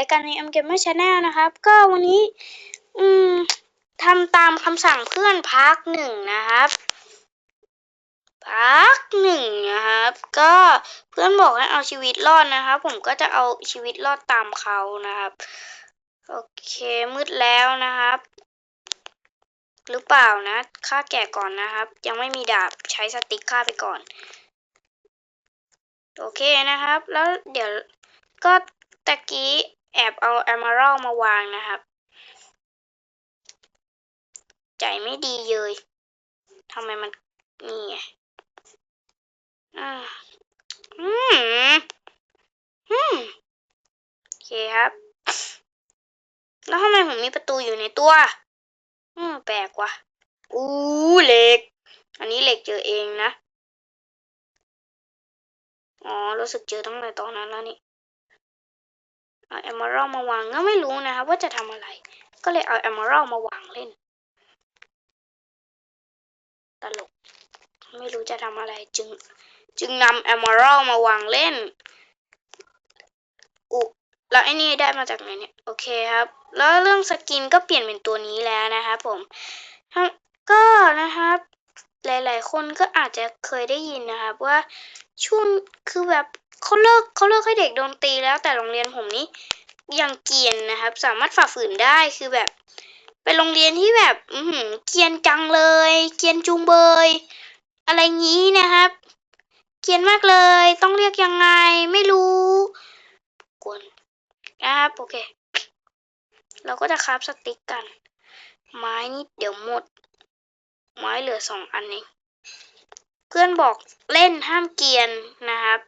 รายการใน M Gamer Channel นะครับ ก็วันนี้ อืมทำตามคำสั่งเพื่อนพักหนึ่งนะครับพักหนึ่งนะครับ ก็เพื่อนบอกให้เอาชีวิตรอดนะครับ ผมก็จะเอาชีวิตรอดตามเขานะครับ โอเคมืดแล้วนะครับ หรือเปล่านะฆ่าแกะก่อนนะครับ ยังไม่มีดาบใช้สติ๊กฆ่าไปก่อน โอเคนะครับ แล้วเดี๋ยวก็ตะกี้ แอบเอาแอม r ร l มาวางนะครับ ใจไม่ดีเลยทำไมมันนี่ไงอ่าอืมอืมโอเคครับ แล้วทำไมผมมีประตูอยู่ในตัว อืมแปลกว่ะอู้เหล็ก อันนี้เหล็กเจอเองนะ อ๋อ รู้สึกเจอตั้งแต่ตอนนั้นแล้วนี่ เอาแอม r ร l มาวางก็ไม่รู้นะครับว่าจะทำอะไร ก็เลยเอาแอม r ร l มาวางเล่น ตลก ไม่รู้จะทำอะไรจึง จึงนำแอม r ร l มาวางเล่นอุแล้วไอ้นี่ได้มาจากไหนเนี่ย โอเคครับ แล้วเรื่องสกินก็เปลี่ยนเป็นตัวนี้แล้วนะครับผมก็นะครับหลาย ๆ คนก็อาจจะเคยได้ยินนะครับว่าช่วงคือแบบ เขาเลิกเขาเลิกให้เด็กโดนตีแล้วแต่โรงเรียนผมนี่ยังเกียนนะครับ สามารถฝ่าฝืนได้คือแบบ เป็นโรงเรียนที่แบบ อืเกียนจังเลย เกียนจุงเบย อะไรงี้นะครับ เกียนมากเลย ต้องเรียกยังไงไม่รู้กวนนะครับโอเค เราก็จะคราฟสติ๊กกัน ไม้นี่เดี๋ยวหมด ไม้เหลือสองอันเองเพื่อนบอกเล่นห้ามเกียนนะครับ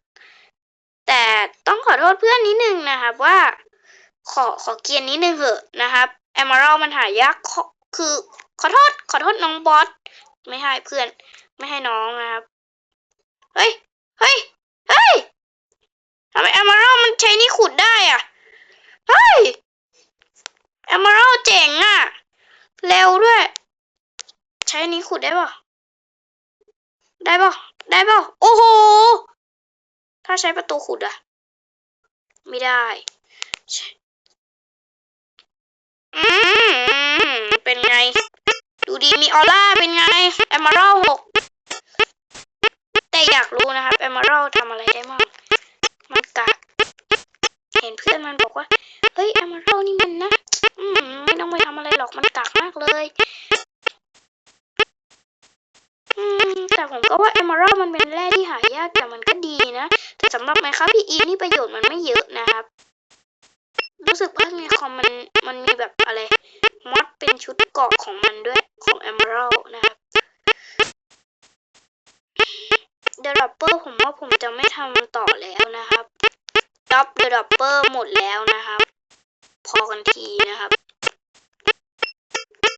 แต่ต้องขอโทษเพื่อนนิดนึงนะครับว่า ขอขอเกียนนิดนึงเหอะนะครับแอม r ร l มันหายากคือขอโทษ ขอโทษน้องบอสไม่ให้เพื่อน ไม่ให้น้องนะครับ เฮ้ย เฮ้ย เฮ้ยทำไมแอม r ร l มันใช้นี่ขุดได้อะเฮ้ยแอม r ร l เจ๋งอะเร็วด้วย ใช้นี้ขุดได้ป่ะได้ป่ะได้ป่ะโอ้โห ถ้าใช้ประตูขุดอะไม่ได้ เป็นไง ดูดีมีออร่าเป็นไงแอม r ร l หก แต่อยากรู้นะครับ แอม r ร l ทำอะไรได้บ้างมันกัดเห็นเพื่อนมันบอกว่า เฮ้ย แอม r ร l นี่มันนะ อืมไม่ต้องไปทำอะไรหรอก มันกักมากเลย อืม แต่ผม ก็ว่าเอม r ร l มันเป็นแร่ที่หายากแต่มันก็ดีนะ แต่สำหรับไมครับพี่อีนี่ประโยชน์มันไม่เยอะนะครับ รู้สึกว่ามีคอมมันมันมีแบบอะไรมอดเป็นชุดเกาะของมันด้วยของเอม r ร l นะครับเดอะดับเบิลผมว่าผมจะไม่ทำต่อแล้วนะครับดับเดอะดับเบิลหมดแล้วนะครับ พอกันทีนะครับ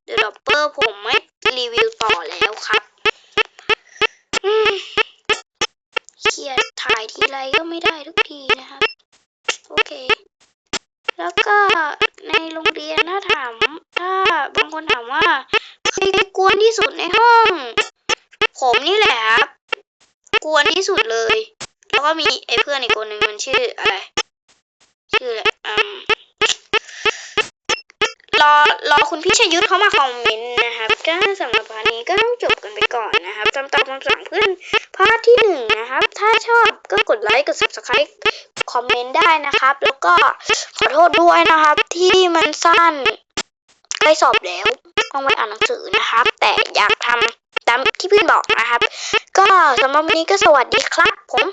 เดอะดับเบิลผมไม่รีวิวต่อแล้วครับอืมเครียด ถ่ายทีไรก็ไม่ได้ทุกทีนะครับ โอเค แล้วก็ในโรงเรียนถ้าถาม ถ้าบางคนถามว่าใครกวนที่สุดในห้อง ผมนี่แหละครับ กวนที่สุดเลย แล้วก็มีไอ้เพื่อนอีกคนหนึ่งมันชื่ออะไร ชื่ออะไรอืมรอรอคุณพี่ชยุทธเขามาคอมเมนต์นะครับก็สำหรับพาร์ทนี้ก็ต้องจบกันไปก่อนนะครับจำตามคำสั่งเพื่อนาร์ทที่หนึ่งนะครับ ถ้าชอบก็กดไลค์กด subscribe คอมเมนต์ได้นะครับ แล้วก็ขอโทษด้วยนะครับ ที่มันสั้นใกล้สอบแล้วต้องไปอ่านหนังสือนะครับ แต่อยากทำตามที่เพื่อนบอกนะครับ ก็สำหรับวันนี้ก็สวัสดีครับผม